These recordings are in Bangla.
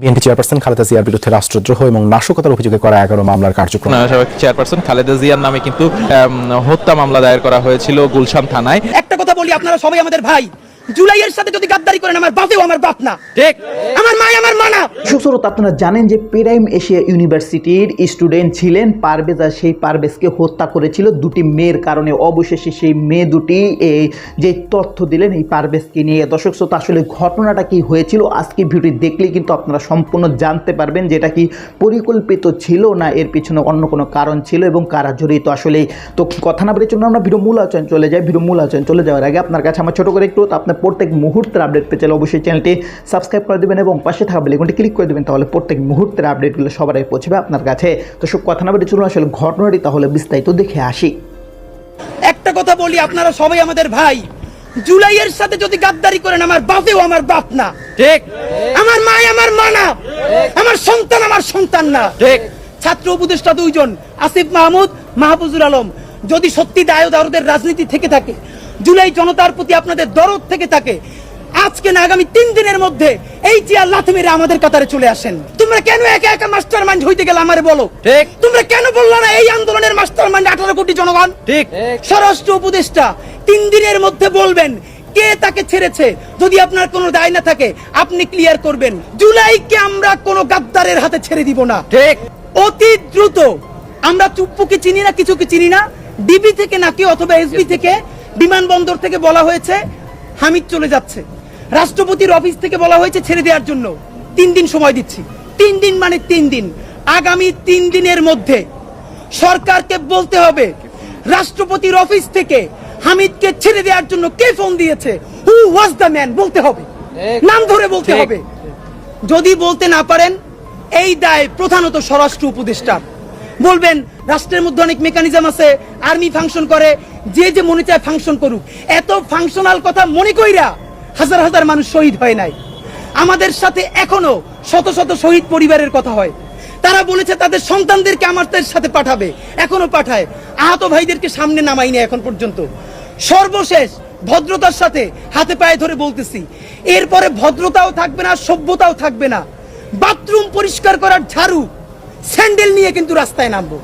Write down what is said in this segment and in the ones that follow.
বিএনপি চেয়ারপারসন খালেদা জিয়ার বিরুদ্ধে রাষ্ট্রদ্রোহ এবং নাশকতার অভিযোগে করা এগারো মামলার কার্যক্রম। চেয়ারপারসন খালেদা জিয়ার নামে কিন্তু হত্যা মামলা দায়ের করা হয়েছিল গুলশান থানায়। একটা কথা বলি আপনারা সবাই আমাদের ভাই। জুলাইয়ের সাথে যদি গাদ্দারি করেন আমার বাপেও আমার বাপ না। ঠিক। আমার মা আমার মা না। সুস্রত আপনারা জানেন যে পেরাইম এশিয়া ইউনিভার্সিটির স্টুডেন্ট ছিলেন পারভেজ আর সেই পারভেজকে হত্যা করেছিল দুটি মেয়ের কারণে। অবশেষে সেই মেয়ে দুটি এই যে তথ্য দিলেন এই পারভেজকে নিয়ে। দর্শক শ্রোতা আসলে ঘটনাটা কি হয়েছিল? আজকে ভিডিও দেখলে কিন্তু আপনারা সম্পূর্ণ জানতে পারবেন যেটা কি পরিকল্পিত ছিল না এর পিছনে অন্য কোনো কারণ ছিল এবং কারা জড়িত। আসলে তো কথা না বলে জন্য আমরা ভিডিও মূল আলোচনা চলে যাই। ভিডিও মূল আলোচনা চলে যাওয়ার আগে আপনার কাছে আমার ছোট করে একটু আপনার প্রত্যেক মুহূর্তের আপডেট পেতে চাইলে অবশ্যই চ্যানেলটি সাবস্ক্রাইব করে দেবেন এবং পাশে থাকা বেলেগুনটি ক্লিক করে দেবেন তাহলে প্রত্যেক মুহূর্তের আপডেটগুলো সবার আগে পৌঁছবে আপনার কাছে। তো সব কথা না বলে চলুন আসলে ঘটনাটি তাহলে বিস্তারিত দেখে আসি। একটা কথা বলি আপনারা সবাই আমাদের ভাই। জুলাইয়ের সাথে যদি গাদ্দারি করেন আমার বাপেও আমার বাপ না। ঠিক। আমার মা আমার মা না। আমার সন্তান আমার সন্তান না। ঠিক। ছাত্র উপদেষ্টা দুইজন আসিফ মাহমুদ মাহফুজুর আলম। যদি সত্যি দায় দারদের রাজনীতি থেকে থাকে জুলাই জনতার প্রতি আপনাদের দরদ থেকে থাকে। আজকে না আগামী তিন দিনের মধ্যে এই চেয়ার লাথি মেরে আমাদের কাতারে চলে আসেন। তোমরা কেন একা একা মাস্টার মাইন্ড হইতে গেলে আমারে বলো? ঠিক। তোমরা কেন বলল না এই আন্দোলনের মাস্টার মাইন্ড আঠারো কোটি জনগণ? ঠিক। স্বরাষ্ট্র উপদেষ্টা তিন দিনের মধ্যে বলবেন কে তাকে ছেড়েছে? যদি আপনার কোনো দায় না থাকে আপনি ক্লিয়ার করবেন। জুলাইকে আমরা কোনো গাদ্দারের হাতে ছেড়ে দিব না। ঠিক। অতি দ্রুত। আমরা চুপ্পুকে চিনি না কিছুকে চিনি না। ডিবি থেকে নাকি অথবা এসবি থেকে বিমানবন্দর থেকে বলা হয়েছে হামিদ চলে যাচ্ছে। রাষ্ট্রপতির অফিস থেকে বলা হয়েছে ছেড়ে দেওয়ার জন্য। তিন দিন সময় দিচ্ছি। তিন দিন মানে তিন দিন। আগামী তিন দিনের মধ্যে সরকারকে বলতে হবে রাষ্ট্রপতির অফিস থেকে হামিদকে ছেড়ে দেওয়ার জন্য কে ফোন দিয়েছে? হু ওয়াজ দ্য ম্যান বলতে হবে। নাম ধরে বলতে হবে। যদি বলতে না পারেন এই দায় প্রধানত স্বরাষ্ট্র উপদেষ্টার। বলবেন, রাষ্ট্রের মধ্যে অনেক মেকানিজম আছে আর্মি ফাংশন করে, যে যে মনে চায় ফাংশন করুক। এত ফাংশনাল কথা মনে কইরা হাজার হাজার মানুষ শহীদ হয় নাই। আমাদের সাথে এখনও শত শত শহীদ পরিবারের কথা হয়। তারা বলেছে তাদের সন্তানদেরকে আমাদের সাথে পাঠাবে। এখনও পাঠায়। আহত ভাইদেরকে সামনে নামাই না এখন পর্যন্ত। সর্বশেষ ভদ্রতার সাথে হাতে পায়ে ধরে বলতেছি, এরপরে ভদ্রতাও থাকবে না, সভ্যতাও থাকবে না। বাথরুম পরিষ্কার করার ঝাড়ু স্যান্ডেল নিয়ে কিন্তু রাস্তায় নামবো।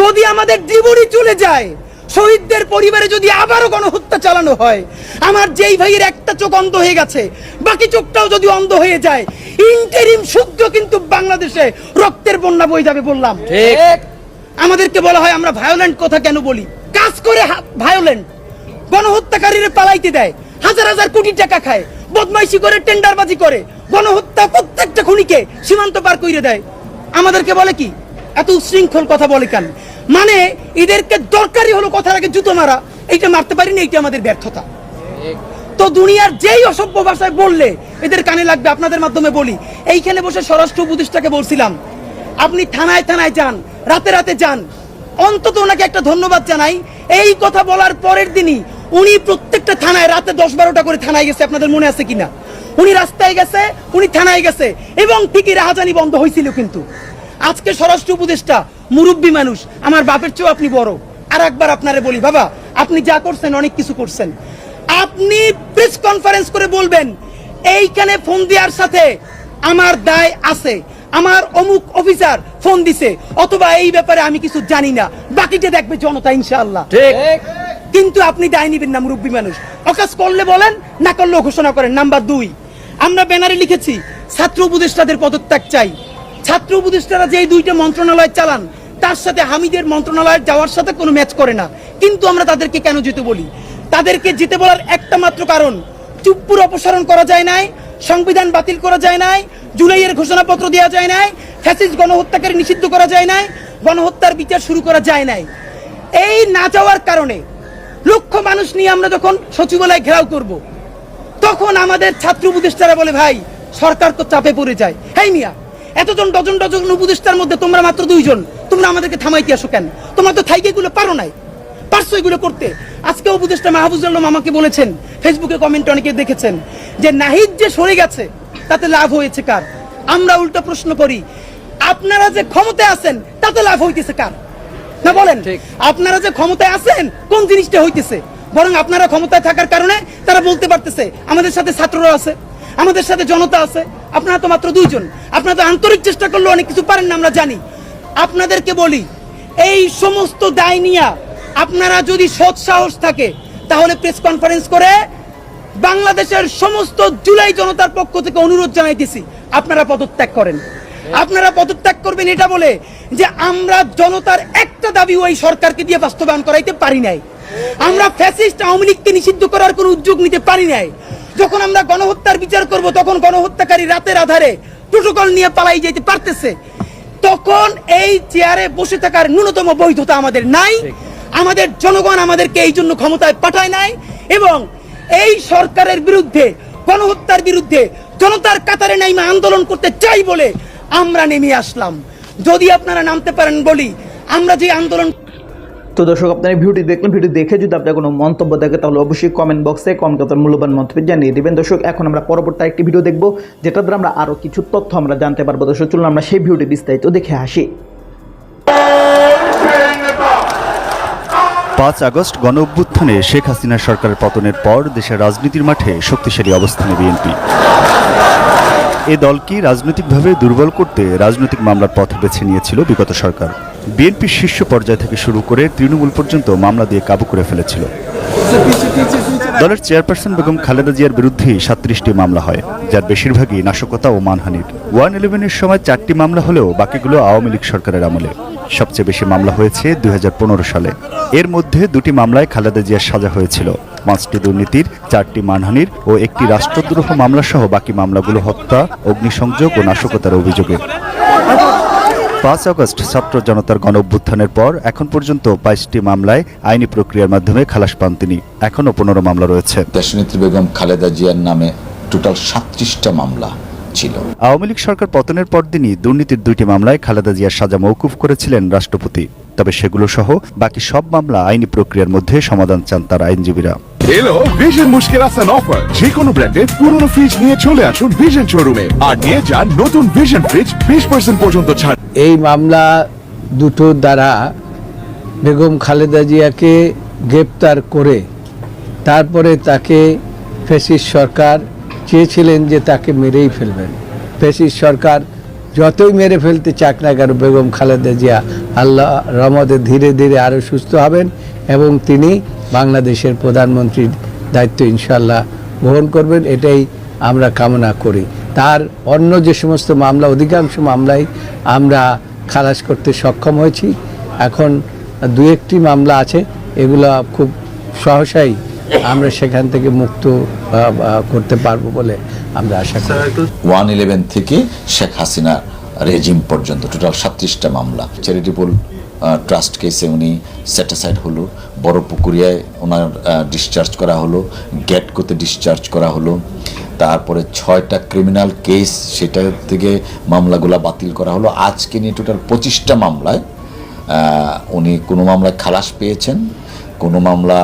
যদি আমাদের জীবনই চলে যায় শহীদদের পরিবারে যদি আবারও গণহত্যা চালানো হয় আমার যেই ভাইয়ের একটা চোখ অন্ধ হয়ে গেছে বাকি চোখটাও যদি অন্ধ হয়ে যায় ইন্টারিম শুদ্ধ কিন্তু বাংলাদেশে রক্তের বন্যা বয়ে যাবে বললাম। আমাদেরকে বলা হয় আমরা ভায়োলেন্ট কথা কেন বলি? কাজ করে ভায়োলেন্ট গণহত্যাকারীরা পালাইতে দেয় হাজার হাজার কোটি টাকা খায় বদমাইশি করে টেন্ডারবাজি করে। গণহত্যা প্রত্যেকটা খুনিকে সীমান্ত পার করে দেয়। আমাদেরকে বলে কি? এত উশৃঙ্খল কথা বলে কেন? মানে এদেরকে দরকারি হলো কথার আগে জুতো মারা। এইটা মারতে পারিনি, এইটা আমাদের ব্যর্থতা। তো দুনিয়ার যেই অসভ্য ভাষায় বললে এদের কানে লাগবে, আপনাদের মাধ্যমে বলি। এইখানে বসে স্বরাষ্ট্র উপদেষ্টাকে বলছিলাম, আপনি থানায় থানায় যান, রাতে রাতে যান। অন্তত ওনাকে একটা ধন্যবাদ জানাই। এই কথা বলার পরের দিনই উনি প্রত্যেকটা থানায় রাতে দশ বারোটা করে থানায় গেছে। আপনাদের মনে আছে কিনা? উনি রাস্তায় গেছে উনি থানায় গেছে এবং ঠিকই রাহাজানি বন্ধ হয়েছিল কিন্তু। আজকে স্বরাষ্ট্র উপদেষ্টা মুরব্বী মানুষ আমার বাপের চেয়েও আপনি বড়। আর একবার আপনারে বলি বাবা আপনি যা করছেন অনেক কিছু করছেন। আপনি প্রেস কনফারেন্স করে বলবেন এইখানে ফোন দেওয়ার সাথে আমার দায় আছে আমার অমুক অফিসার ফোন দিছে অথবা এই ব্যাপারে আমি কিছু জানি না। বাকিটা দেখবে জনতা ইনশাআল্লাহ। কিন্তু আপনি দায় নিবেন না মুরব্বী মানুষ। অকাজ করলে বলেন না করলেও ঘোষণা করেন। নাম্বার দুই আমরা ব্যানারে লিখেছি, ছাত্র উপদেষ্টাদের পদত্যাগ চাই। ছাত্র উপদেষ্টারা যে দুইটা মন্ত্রণালয় চালান, তার সাথে হামিদের মন্ত্রণালয় যাওয়ার সাথে কোনো ম্যাচ করে না। কিন্তু আমরা তাদেরকে কেন যেতে বলি? তাদেরকে যেতে বলার একটা মাত্র কারণ, চুপ্পুর অপসারণ করা যায় নাই, সংবিধান বাতিল করা যায় নাই, জুলাইয়ের ঘোষণাপত্র দেওয়া যায় নাই ফ্যাসিস্ট গণহত্যাকারী নিষিদ্ধ করা যায় নাই, গণহত্যার বিচার শুরু করা যায় নাই। এই না যাওয়ার কারণে লক্ষ মানুষ নিয়ে আমরা যখন সচিবালয় ঘেরাও করব। তখন আমাদের ছাত্র উপদেষ্টারা বলে ভাই সরকার তো চাপে পড়ে যায়। হ্যাঁ মিয়া এতজন ডজন ডজন উপদেষ্টার মধ্যে তোমরা মাত্র দুইজন তোমরা আমাদেরকে থামাইতে আসো কেন? তোমরা তো থাইকে এগুলো পারো নাই। পারছ এগুলো করতে? আজকে উপদেষ্টা মাহবুজুল আলম আমাকে বলেছেন ফেসবুকে কমেন্ট অনেকে দেখেছেন যে নাহিদ যে সরে গেছে তাতে লাভ হয়েছে কার? আমরা উল্টো প্রশ্ন করি আপনারা যে ক্ষমতায় আছেন তাতে লাভ হইতেছে কার? না বলেন? আপনারা যে ক্ষমতায় আছেন কোন জিনিসটা হইতেছে? বরং আপনারা ক্ষমতায় থাকার কারণে তারা বলতে পারতেছে, আমাদের সাথে ছাত্ররা আছে, আমাদের সাথে জনতা আছে, আপনারা তো মাত্র দুইজন। আপনারা তো আন্তরিক চেষ্টা করলে অনেক কিছু পারেন না, আমরা জানি। আপনাদেরকে বলি, এই সমস্ত দায় নিয়ে আপনারা যদি সৎ সাহস থাকে, তাহলে প্রেস কনফারেন্স করে বাংলাদেশের সমস্ত জুলাই জনতার পক্ষ থেকে অনুরোধ জানাইতেছি, আপনারা পদত্যাগ করেন। আপনারা পদত্যাগ করবেন এটা বলে যে আমরা জনতার একটা দাবি ওই সরকারকে দিয়ে বাস্তবায়ন করাইতে পারি নাই। আমরা ফ্যাসিস্ট আওয়ামী লীগকে নিষিদ্ধ করার কোনো উদ্যোগ নিতে পারি নাই। যখন আমরা গণহত্যার বিচার করব তখন গণহত্যাকারী রাতের আধারে প্রোটোকল নিয়ে পালাই যেতে পারতেছে। তখন এই চেয়ারে বসে থাকার ন্যূনতম বৈধতা আমাদের নাই। আমাদের জনগণ আমাদেরকে এই জন্য ক্ষমতায় পাঠায় নাই এবং এই সরকারের বিরুদ্ধে গণহত্যার বিরুদ্ধে জনতার কাতারে নাইমা আন্দোলন করতে চাই বলে আমরা নেমে আসলাম। যদি আপনারা নামতে পারেন বলি আমরা যে আন্দোলন তো দর্শক, আপনার ভিডিওটি দেখলেন ভিডিও দেখে যদি আপনার কোনো মন্তব্য থাকে, তাহলে অবশ্যই কমেন্ট বক্সে কমেন্ট আপনার মূল্যবান মন্তব্য জানিয়ে দেবেন। দর্শক, এখন আমরা পরবর্তী একটি ভিডিও দেখব যেটা দ্বারা আমরা আরও কিছু তথ্য আমরা জানতে পারব। দর্শক, চলুন আমরা সেই ভিডিওটি বিস্তারিত দেখে আসি। পাঁচ আগস্ট গণ অভ্যুত্থানে শেখ হাসিনা সরকারের পতনের পর দেশের রাজনীতির মাঠে শক্তিশালী অবস্থানে বিএনপি। এ দলকে রাজনৈতিকভাবে দুর্বল করতে রাজনৈতিক মামলার পথ বেছে নিয়েছিল বিগত সরকার? বিএনপির শীর্ষ পর্যায় থেকে শুরু করে তৃণমূল পর্যন্ত মামলা দিয়ে কাবু করে ফেলেছিল। দলের চেয়ারপারসন বেগম খালেদা জিয়ার বিরুদ্ধেই সাত্রিশটি মামলা হয়, যার বেশিরভাগই নাশকতা ও মানহানির। ওয়ান ইলেভেনের সময় চারটি মামলা হলেও বাকিগুলো আওয়ামী লীগ সরকারের আমলে। সবচেয়ে বেশি মামলা হয়েছে দুই হাজার পনেরো সালে। এর মধ্যে দুটি মামলায় খালেদা জিয়ার সাজা হয়েছিল। পাঁচটি দুর্নীতির, চারটি মানহানির ও একটি রাষ্ট্রদ্রোহ মামলা সহ বাকি মামলাগুলো হত্যা, অগ্নিসংযোগ ও নাশকতার অভিযোগে। পাঁচ অগস্ট ছাত্র জনতার গণ অভ্যুত্থানের পর এখন পর্যন্ত বাইশটি মামলায় আইনি প্রক্রিয়ার মাধ্যমে খালাস পান তিনি। এখনও পনেরো মামলা রয়েছে। দেশনেত্রী বেগম খালেদা জিয়ার নামে টোটাল সাতত্রিশটা মামলা ছিল। আওয়ামী লীগ সরকার পতনের পরদিনই দুর্নীতির দুইটি মামলায় খালেদা জিয়ার সাজা মৌকুফ করেছিলেন রাষ্ট্রপতি। তবে সেগুলো সহ বাকি সব মামলা আইনি প্রক্রিয়ার মধ্যে সমাধান চান তার আইনজীবীরা। এলো ভিশন মুশকিল আসান অফার যে কোনো ব্র্যান্ডের পুরনো ফ্রিজ নিয়ে চলে আসুন ভিশন শোরুমে আর নিয়ে যান নতুন ভিশন ফ্রিজ বিশ পার্সেন্ট পর্যন্ত ছাড়। এই মামলা দুটো দ্বারা বেগম খালেদা জিয়াকে গ্রেপ্তার করে তারপরে তাকে ফেসিস সরকার চেয়েছিলেন যে তাকে মেরেই ফেলবেন। ফেসিস সরকার যতই মেরে ফেলতে চাক না কেন, বেগম খালেদা জিয়া আল্লাহ রহমতে ধীরে ধীরে আরও সুস্থ হবেন এবং তিনি বাংলাদেশের প্রধানমন্ত্রীর দায়িত্ব ইনশাল্লাহ গ্রহণ করবেন, এটাই আমরা কামনা করি। তার অন্য যে সমস্ত মামলা, অধিকাংশ মামলাই আমরা খালাস করতে সক্ষম হয়েছি। এখন দু একটি মামলা আছে, এগুলো খুব সহসাই আমরা সেখান থেকে মুক্ত করতে পারব বলে আমরা আশা করি। ওয়ান ইলেভেন থেকে শেখ হাসিনা রেজিম পর্যন্ত টোটাল সাতত্রিশটা মামলা। চ্যারিটেবল ট্রাস্ট কেসে উনি স্যাটাসাইড হলো। বড় পুকুরিয়ায় ওনার ডিসচার্জ করা হলো। গ্যাটকোতে ডিসচার্জ করা হলো। তারপরে ছয়টা ক্রিমিনাল কেস সেটা থেকে মামলাগুলো বাতিল করা হলো। আজকে নিয়ে টোটাল পঁচিশটা মামলায় উনি কোনো মামলায় খালাস পেয়েছেন। কোনো মামলা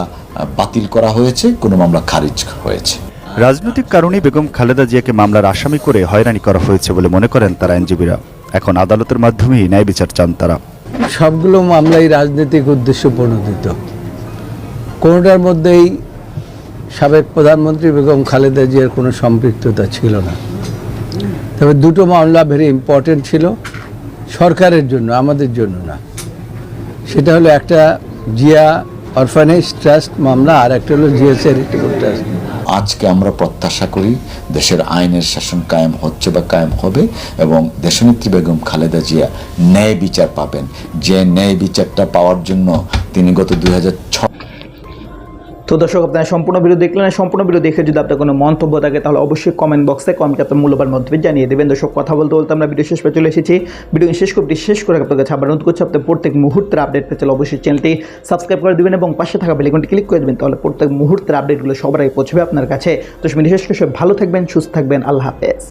বাতিল করা হয়েছে কোনো মামলা খারিজ হয়েছে। রাজনৈতিক কারণে বেগম খালেদা জিয়াকে মামলার আসামি করে হয়রানি করা হয়েছে বলে মনে করেন তার আইনজীবীরা। এখন আদালতের মাধ্যমেই ন্যায় বিচার চান তারা। সবগুলো মামলাই রাজনৈতিক উদ্দেশ্য প্রণোদিত। কোনোটার মধ্যেই সাবেক প্রধানমন্ত্রী বেগম খালেদা জিয়ার কোনো সম্পৃক্ততা ছিল না। তবে দুটো মামলা ভেরি ইম্পর্টেন্ট ছিল সরকারের জন্য আমাদের জন্য না। সেটা হলো একটা জিয়া অরফানেজ ট্রাস্ট মামলা আর একটা হলো চ্যারিটেবল ট্রাস্ট। আজকে আমরা প্রত্যাশা করি দেশের আইনের শাসন কায়েম হচ্ছে বা কায়েম হবে এবং দেশনেত্রী বেগম খালেদা জিয়া ন্যায় বিচার পাবেন। যে ন্যায় বিচারটা পাওয়ার জন্য তিনি গত দুই তো দর্শক, আপনারা সম্পূর্ণ ভিডিও দেখলেন। সম্পূর্ণ ভিডিও দেখে যদি আপনার কোনো মন্তব্য থাকে, তাহলে অবশ্যই কমেন্ট বক্সে কমেন্ট আপনার মূল্যবান মন্তব্য জানিয়ে দেবেন। দর্শক, কথা বলতে বলতে আমরা ভিডিও শেষ পর্যন্ত চলে এসেছি। ভিডিও শেষ করতে শেষ করে আপনার কাছে আবার নতুন করছি, আপনার প্রত্যেক মুহূর্তের আপডেট পেতে অবশ্যই চ্যানেলটি সাবস্ক্রাইব করে দেবেন এবং পাশে থাকা বেলিকনটি ক্লিক করে দেবেন, তাহলে প্রত্যেক মুহূর্তের আপডেটগুলো সবার পৌঁছবে আপনার কাছে। তো ভিডিও শেষ করে ভালো থাকবেন, সুস্থ থাকবেন। আল্লাহ হাফেজ।